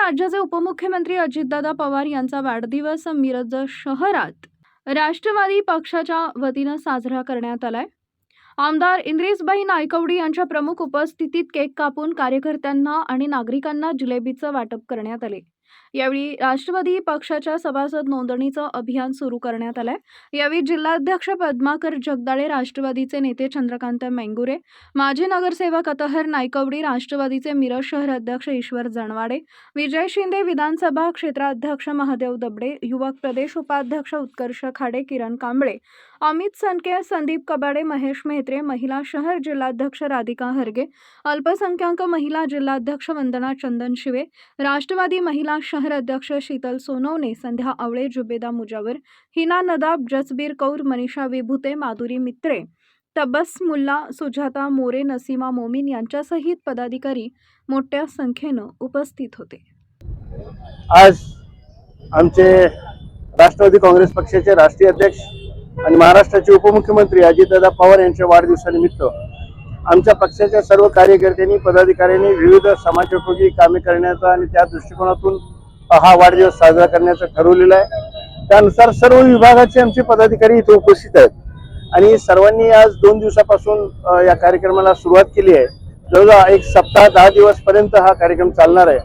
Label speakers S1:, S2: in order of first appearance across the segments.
S1: राज्याचे उपमुख्यमंत्री अजितदादा पवार यांचा वाढदिवस मिरज शहरात राष्ट्रवादी पक्षाच्या वतीनं साजरा करण्यात आलाय. आमदार इंद्रिसबाई नायकवडी यांच्या प्रमुख उपस्थितीत केक कापून कार्यकर्त्यांना आणि नागरिकांना जिलेबीचं वाटप करण्यात आले. यावेळी राष्ट्रवादी पक्षाच्या सभासद नोंदणीचं अभियान सुरू करण्यात आलंय. यावेळी जिल्हाध्यक्ष पद्माकर जगदाळे राष्ट्रवादीचे नेते चंद्रकांत मेंगुरे माजी नगरसेवक अतहर नायकवडी राष्ट्रवादीचे मिरज शहर अध्यक्ष ईश्वर जणवाडे विजय शिंदे विधानसभा क्षेत्राध्यक्ष महादेव दबडे युवक प्रदेश उपाध्यक्ष उत्कर्ष खाडे किरण कांबळे अमित सनके संदीप कबाडे महेश मेहत्रे महिला शहर जिल्हाध्यक्ष राधिका हरगे अल्पसंख्याक महिला जिल्हाध्यक्ष वंदना चंदन शिवे राष्ट्रवादी महिला शहर अध्यक्ष शीतल सोनवणे संध्या आवळे जुबेदा मुजावर हिना नदाब जसबीर कौर मनीषा विभुते माधुरी मित्रे तबस मुल्ला सुजाता मोरे नसीमा मोमीन यांच्यासहित पदाधिकारी मोठ्या संख्येनं उपस्थित होते.
S2: आज आमचे राष्ट्रवादी काँग्रेस पक्षाचे राष्ट्रीय अध्यक्ष आणि महाराष्ट्राचे उपमुख्यमंत्री अजितदादा पवार यांच्या वाढदिवसानिमित्त आमच्या पक्षाच्या सर्व कार्यकर्त्यांनी पदाधिकाऱ्यांनी विविध समाजोपयोगी कामे करण्याचा आणि त्या दृष्टिकोनातून हा वाढदिवस साजरा करण्याचं ठरवलेलं आहे. त्यानुसार सर्व विभागाचे आमचे पदाधिकारी इथे उपस्थित आहेत. आणि सर्वांनी आज दोन दिवसापासून या कार्यक्रमाला सुरुवात केली आहे. जवळजवळ एक सप्ताह दहा दिवस पर्यंत हा कार्यक्रम चालणार आहे.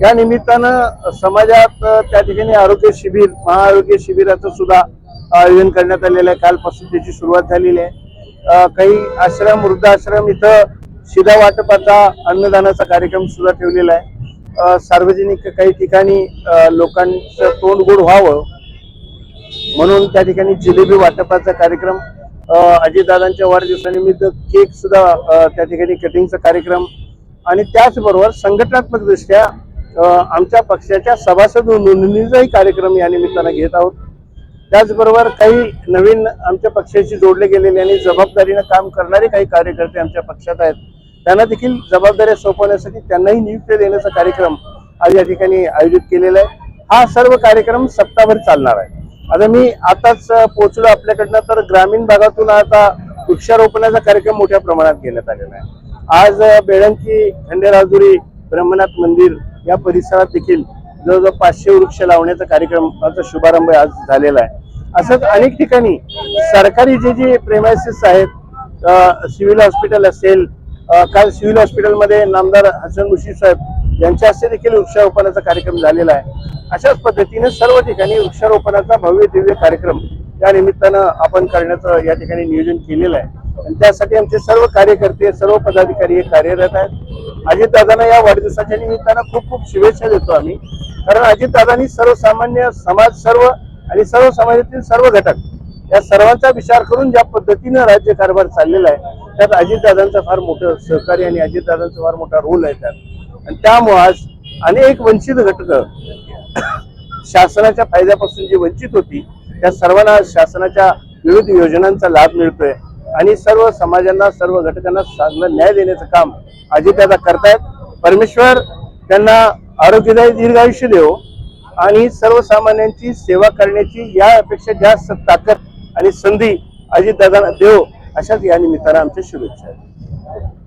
S2: या निमित्तानं समाजात त्या ठिकाणी आरोग्य शिबिर महाआरोग्य शिबिराचं सुद्धा आयोजन करण्यात आलेलं आहे. कालपासून त्याची सुरुवात झालेली आहे. काही आश्रम वृद्धाश्रम इथं शिधा वाटपाचा अन्नदानाचा कार्यक्रम सुद्धा ठेवलेला आहे. सार्वजनिक काही ठिकाणी लोकांचं तोंड गोड व्हावं म्हणून त्या ठिकाणी जिलेबी वाटपाचा कार्यक्रम अजितदादांच्या वाढदिवसानिमित्त केक सुद्धा त्या ठिकाणी कटिंगचा कार्यक्रम आणि त्याचबरोबर संघटनात्मक दृष्ट्या आमच्या पक्षाच्या सभासद नोंदणीचाही कार्यक्रम या निमित्तानं घेत आहोत. त्याचबरोबर काही नवीन आमच्या पक्षाशी जोडले गेलेले आणि जबाबदारीनं काम करणारे काही कार्यकर्ते आमच्या पक्षात आहेत. त्यांना देखील जबाबदाऱ्या सोपवण्यासाठी त्यांनाही नियुक्ती देण्याचा कार्यक्रम आज या ठिकाणी आयोजित केलेला आहे. हा सर्व कार्यक्रम सप्ताहभर चालणार आहे. आता मी आताच पोहोचलो आपल्याकडनं तर ग्रामीण भागातून आता वृक्षारोपणाचा कार्यक्रम मोठ्या प्रमाणात घेण्यात आलेला आहे. आज बेळंकी खंडेराजुरी ब्रह्मनाथ मंदिर या परिसरात देखील जवळजवळ पाचशे वृक्ष लावण्याचा कार्यक्रमाचा शुभारंभ आज झालेला आहे. असंच अनेक ठिकाणी सरकारी जे जे प्रेमायसिस आहेत सिव्हिल हॉस्पिटल असेल काल सिव्हिल हॉस्पिटलमध्ये नामदार हसन मुशी साहेब यांच्या हस्ते देखील वृक्षारोपणाचा कार्यक्रम झालेला आहे. अशाच पद्धतीने सर्व ठिकाणी वृक्षारोपणाचा भव्य दिव्य कार्यक्रम या निमित्तानं आपण करण्याचं या ठिकाणी नियोजन केलेलं आहे. आणि त्यासाठी आमचे सर्व कार्यकर्ते सर्व पदाधिकारी हे कार्यरत आहेत. अजितदादांना या वाढदिवसाच्या निमित्तानं खूप खूप शुभेच्छा देतो आम्ही. कारण अजितदादांनी सर्वसामान्य समाज सर्व आणि सर्व समाजातील सर्व घटक या सर्वांचा विचार करून ज्या पद्धतीनं राज्यकारभार चाललेला आहे त्यात अजितदादांचं फार मोठं सहकार्य आणि अजितदादांचा फार मोठा रोल आहे त्यात. आणि त्यामुळे आज अनेक वंचित घटक शासनाच्या फायद्यापासून जी वंचित होती त्या सर्वांना आज शासनाच्या विविध योजनांचा लाभ मिळतोय. आणि सर्व समाजांना सर्व घटकांना चांगला न्याय देण्याचं काम अजितदादा करतायत. परमेश्वर त्यांना आरोग्यदायी दीर्घायुष्य देव आणि सर्वसामान्यांची सेवा करण्याची यापेक्षा जास्त ताकद आणि संधी अजितदादांना देव. अशाच या निमित्तानं आमच्या शुभेच्छा आहेत.